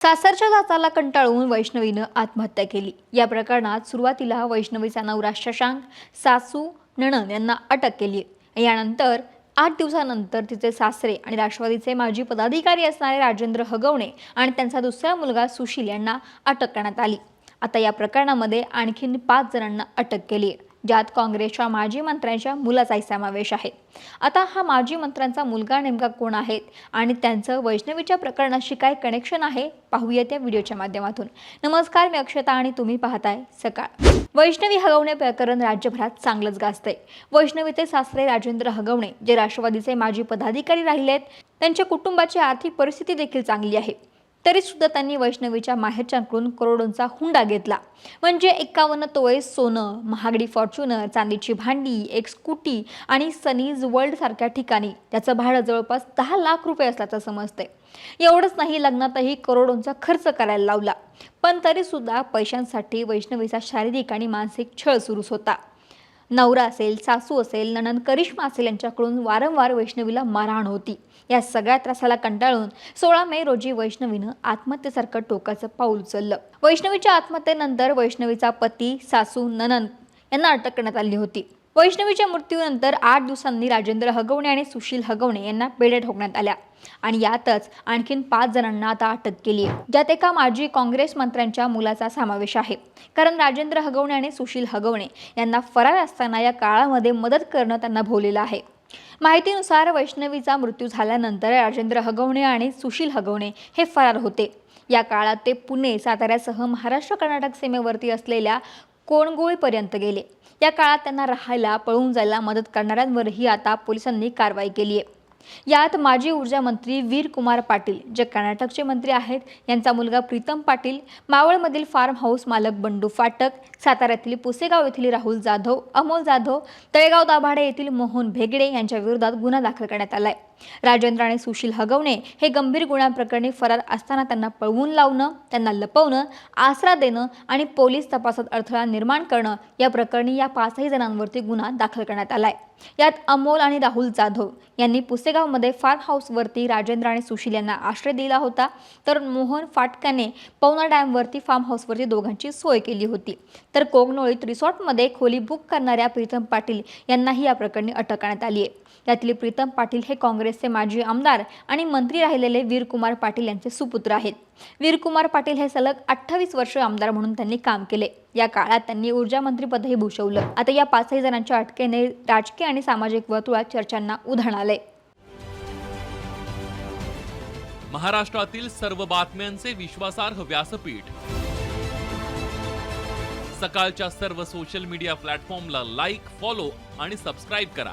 सासरच्या जाचाला कंटाळून वैष्णवीनं आत्महत्या केली. या प्रकरणात सुरुवातीला वैष्णवीचा नवरा शशांक सासू नणन यांना अटक केली यानंतर आठ दिवसानंतर तिचे सासरे आणि राष्ट्रवादीचे माजी पदाधिकारी असणारे राजेंद्र हगवणे आणि त्यांचा दुसरा मुलगा सुशील यांना अटक करण्यात आली. आता या प्रकरणामध्ये आणखीन पाच जणांना अटक केली आहे. ज्यात काँग्रेसच्या माजी मंत्र्यांच्या मुलाचाही समावेश आहे. आता हा माजी मंत्र्यांचा मुलगा नेमका कोण आहेत आणि त्यांचं वैष्णवीच्या प्रकरणाशी काय कनेक्शन आहे पाहूया त्या व्हिडिओच्या माध्यमातून. नमस्कार मी अक्षता आणि तुम्ही पाहताय सकाळ. वैष्णवी हगवणे प्रकरण राज्यभरात चांगलंच गाजतंय. वैष्णवीचे सासरे राजेंद्र हगवणे जे राष्ट्रवादीचे माजी पदाधिकारी राहिले आहेत त्यांच्या कुटुंबाची आर्थिक परिस्थिती देखील चांगली आहे. तरी सुद्धा त्यांनी वैष्णवीच्या माहेरच्यांकडून करोडोंचा हुंडा घेतला. म्हणजे एकावन्न तोळे सोनं महागडी फॉर्च्युनर चांदीची भांडी एक स्कूटी आणि सनीज वर्ल्ड सारख्या ठिकाणी. त्याचं भाडं जवळपास दहा लाख रुपये असल्याचं समजते एवढंच नाही लग्नातही करोडोंचा खर्च करायला लावला. पण तरी सुद्धा पैशांसाठी वैष्णवीचा शारीरिक आणि मानसिक छळ सुरूच होता. नवरा असेल सासू असेल नणन करिश्मा असेल यांच्याकडून वारंवार वैष्णवीला मारहाण होती. या सगळ्या त्रासाला कंटाळून सोळा मे रोजी वैष्णवीनं आत्महत्येसारखं टोकाचं पाऊल उचललं. वैष्णवीच्या आत्महत्येनंतर वैष्णवीचा पती सासू ननन यांना अटक करण्यात आली होती. वैष्णवीच्या मृत्यूनंतर आठ दिवसांनी राजेंद्र हगवणे आणि सुशील हगवणे यांना बेड्या ठोकण्यात आल्या. आणि यातच आणखीन पाच जणांना आता अटक केली आहे. ज्यात एका माजी काँग्रेस मंत्र्यांच्या मुलाचा समावेश आहे. कारण राजेंद्र हगवणे आणि सुशील हगवणे यांना फरार असताना या काळामध्ये मदत करणं त्यांना भोवलेलं आहे. माहितीनुसार वैष्णवीचा मृत्यू झाल्यानंतर राजेंद्र हगवणे आणि सुशील हगवणे हे फरार होते. या काळात ते पुणे साताऱ्यासह महाराष्ट्र कर्नाटक सीमेवरती असलेल्या कोणगोळीपर्यंत गेले? या काळात त्यांना राहायला पळून जायला मदत करणाऱ्यांवरही आता पोलिसांनी कारवाई केली आहे. यात माजी ऊर्जा मंत्री वीर कुमार पाटील जे कर्नाटकचे मंत्री आहेत यांचा मुलगा प्रीतम पाटील मावळमधील फार्म हाऊस मालक बंडू फाटक साताऱ्यातील पुसेगाव येथील राहुल जाधव अमोल जाधव तळेगाव दाभाडे येथील मोहन भेगडे यांच्या विरोधात गुन्हा दाखल करण्यात आलाय. राजेंद्र आणि सुशील हगवणे हे गंभीर गुन्ह्याप्रकरणी फरार असताना त्यांना पळवून लावणं त्यांना लपवणं आसरा देणं आणि पोलीस तपासात अडथळा निर्माण करणं या प्रकरणी या पाचही जणांवरती गुन्हा दाखल करण्यात आलाय. यात अमोल आणि राहुल जाधव यांनी पुसेगावमध्ये फार्म हाऊसवरती राजेंद्र आणि सुशील यांना आश्रय दिला होता. तर मोहन फाटकाने पवना डॅमवरती फार्म हाऊसवरती दोघांची सोय केली होती. तर कोगनोळीत रिसॉर्टमध्ये खोली बुक करणाऱ्या प्रीतम पाटील यांनाही या प्रकरणी अटक करण्यात आली आहे यातले प्रीतम पाटील हे काँग्रेस काँग्रेसचे माजी आमदार आणि मंत्री राहिलेले वीरकुमार पाटील यांचे सुपुत्र आहेत. वीरकुमार पाटील हे सलग अठ्ठावीस वर्ष आमदार म्हणून त्यांनी काम केले. या काळात त्यांनी ऊर्जा मंत्रीपदही भूषवलं. आता या पाचही जणांच्या अटकेने राजकीय आणि सामाजिक वर्तुळात चर्चांना उधाण आले महाराष्ट्रातील सर्व बातम्यांचे विश्वासार्ह व्यासपीठ. सकाळच्या सर्व सोशल मीडिया प्लॅटफॉर्मला लाईक फॉलो आणि सबस्क्राईब करा.